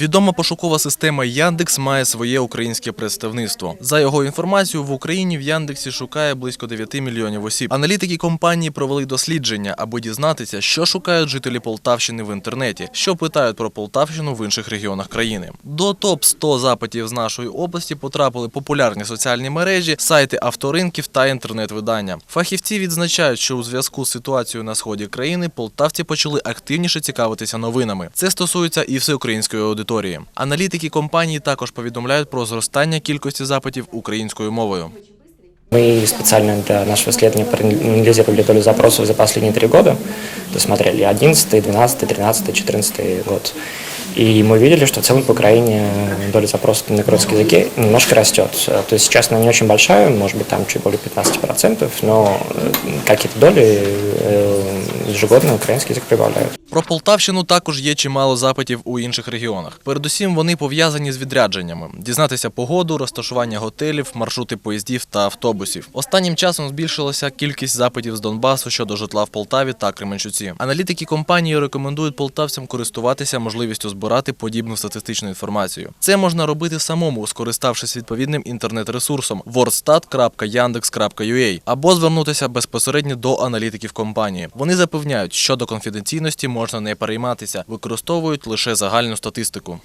Відома пошукова система Яндекс має своє українське представництво. За його інформацією, в Україні в Яндексі шукає близько 9 мільйонів осіб. Аналітики компанії провели дослідження, аби дізнатися, що шукають жителі Полтавщини в інтернеті, що питають про Полтавщину в інших регіонах країни. До топ 100 запитів з нашої області потрапили популярні соціальні мережі, сайти авторинків та інтернет-видання. Фахівці відзначають, що у зв'язку з ситуацією на сході країни полтавці почали активніше цікавитися новинами. Це стосується і всеукраїнської аудиторії Аналітики компанії також повідомляють про зростання кількості запитів українською мовою. Мы специально для нашего исследования проанализировали долю запросов за последние три года. То есть смотрели 11, 12, 13, 14 год. И мы видели, что в целом по Украине доля запросов на русский языке немножко растет. То есть сейчас она не очень большая, может быть там чуть более 15%, но э, какие-то доли э, ежегодно украинский язык прибавляют. Про Полтавщину також є чимало запитів у інших регіонах. Передусім вони пов'язані з відрядженнями: дізнатися погоду, розташування готелів, маршрути поїздів та автобусів. Останнім часом збільшилася кількість запитів з Донбасу щодо житла в Полтаві та Кременчуці. Аналітики компанії рекомендують полтавцям користуватися можливістю збирати подібну статистичну інформацію. Це можна робити самому, скориставшись відповідним інтернет-ресурсом wordstat.yandex.ua або звернутися безпосередньо до аналітиків компанії. Вони запевняють, що до конфіденційності можна не перейматися, використовують лише загальну статистику.